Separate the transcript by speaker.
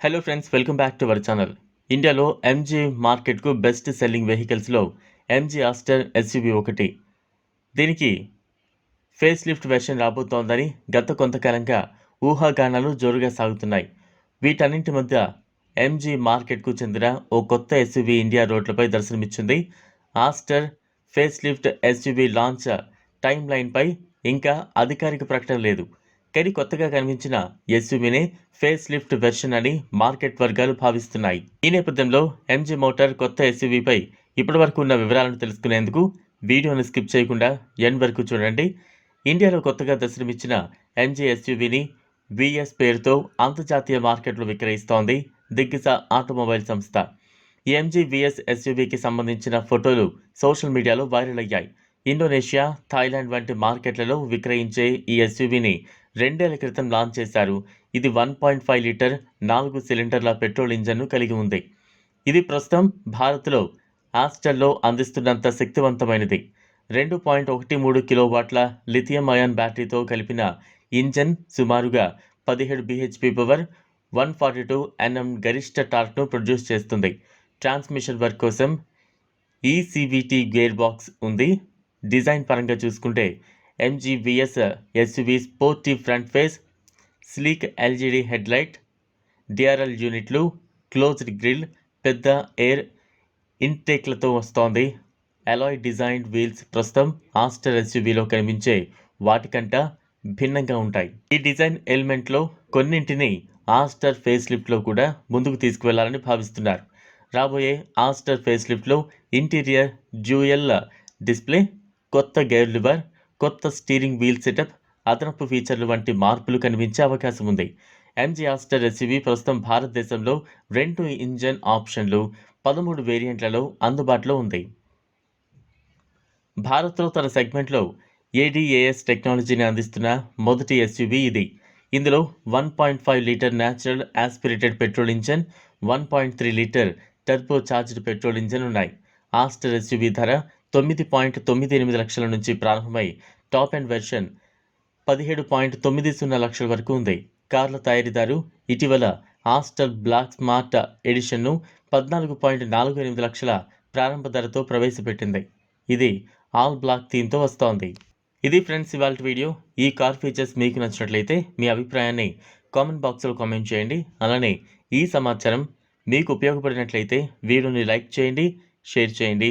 Speaker 1: Hello friends welcome back to our channel ఇండియాలో MG మార్కెట్కు best selling వెహికల్స్లో MG Astor SUV ఒకటి. దీనికి ఫేస్ లిఫ్ట్ వెర్షన్ రాబోతోందని గత కొంతకాలంగా ఊహాగానాలు జోరుగా సాగుతున్నాయి. వీటన్నింటి మధ్య ఎంజీ మార్కెట్కు చెందిన ఓ కొత్త ఎస్యూవి ఇండియా రోడ్లపై దర్శనమిచ్చింది. Astor face lift SUV launch time లైన్పై ఇంకా అధికారిక ప్రకటన లేదు. కానీ కొత్తగా కనిపించిన ఎస్యూవీనే ఫేస్ లిఫ్ట్ వెర్షన్ అని మార్కెట్ వర్గాలు భావిస్తున్నాయి. ఈ నేపథ్యంలో ఎంజీ మోటార్ కొత్త ఎస్యూవీపై ఇప్పటివరకు ఉన్న వివరాలను తెలుసుకునేందుకు వీడియోను స్కిప్ చేయకుండా ఎండ్ వరకు చూడండి. ఇండియాలో కొత్తగా దర్శనమిచ్చిన ఎంజీ ఎస్యూవీని విఎస్ పేరుతో అంతర్జాతీయ మార్కెట్లో విక్రయిస్తోంది దిగ్గజ ఆటోమొబైల్ సంస్థ. ఈ ఎంజీ విఎస్ ఎస్యూవీకి సంబంధించిన ఫోటోలు సోషల్ మీడియాలో వైరల్ అయ్యాయి. ఇండోనేషియా థాయిలాండ్ వంటి మార్కెట్లలో విక్రయించే ఈ ఎస్యూవీని రెండేళ్ళ క్రితం లాంచ్ చేశారు. ఇది వన్ పాయింట్ ఫైవ్ లీటర్ నాలుగు సిలిండర్ల పెట్రోల్ ఇంజన్ను కలిగి ఉంది. ఇది ప్రస్తుతం భారత్లో ఆస్టర్లో అందిస్తున్నంత శక్తివంతమైనది. రెండు పాయింట్ ఒకటి మూడు కిలోవాట్ల లిథియం అయాన్ బ్యాటరీతో కలిపిన ఇంజన్ సుమారుగా పదిహేడు BHP power one forty two NM గరిష్ట టార్క్ను ప్రొడ్యూస్ చేస్తుంది. ట్రాన్స్మిషన్ వర్క్ కోసం ఈసీవీటీ గేర్ బాక్స్ ఉంది. డిజైన్ పరంగా చూసుకుంటే MG vs SUV sporty front face sleek LED headlight DRL యూనిట్లు క్లోజ్డ్ గ్రిల్ పెద్ద ఎయిర్ ఇంటేక్లతో వస్తోంది. అలాయ్ డిజైన్ వీల్స్ ప్రస్తుతం ఆస్టర్ ఎస్యూవీలో కనిపించే వాటికంట భిన్నంగా ఉంటాయి. ఈ డిజైన్ ఎలిమెంట్లో కొన్నింటిని ఆస్టర్ ఫేస్ లిఫ్ట్లో కూడా ముందుకు తీసుకువెళ్ళాలని భావిస్తున్నారు. రాబోయే ఆస్టర్ ఫేస్ లిఫ్ట్లో ఇంటీరియర్ డ్యూయల్ డిస్ప్లే కొత్త గేర్ లివర్ కొత్త స్టీరింగ్ వీల్ సెటప్ అదనపు ఫీచర్లు వంటి మార్పులు కనిపించే అవకాశం ఉంది. ఎంజీ ఆస్టర్ ఎస్యూవి ప్రస్తుతం భారతదేశంలో రెండు ఇంజన్ ఆప్షన్లు పదమూడు వేరియంట్లలో అందుబాటులో ఉంది. భారత్లో తన సెగ్మెంట్లో ఏడీఏఎస్ టెక్నాలజీని అందిస్తున్న మొదటి ఎస్యూవి ఇది. ఇందులో one point five litre natural aspirated petrol engine one point three litre turbo charged petrol engine ఉన్నాయి. ఆస్టర్ ఎస్యూవి ధర తొమ్మిది పాయింట్ తొమ్మిది ఎనిమిది లక్షల నుంచి ప్రారంభమై టాప్ అండ్ వెర్షన్ పదిహేడు పాయింట్ తొమ్మిది సున్నా లక్షల వరకు ఉంది. కార్ల తయారీదారు ఇటీవల ఆస్టర్ బ్లాక్ స్మార్ట్ ఎడిషన్ను పద్నాలుగు పాయింట్ నాలుగు ఎనిమిది లక్షల ప్రారంభ ధరతో ప్రవేశపెట్టింది. ఇది ఆల్ బ్లాక్ థీమ్తో వస్తోంది. ఇది ఫ్రెండ్స్ ఇవాళ వీడియో. ఈ కార్ ఫీచర్స్ మీకు నచ్చినట్లయితే మీ అభిప్రాయాన్ని కామెంట్ బాక్స్లో కామెంట్ చేయండి. అలానే ఈ సమాచారం మీకు ఉపయోగపడినట్లయితే వీడియోని లైక్ చేయండి షేర్ చేయండి.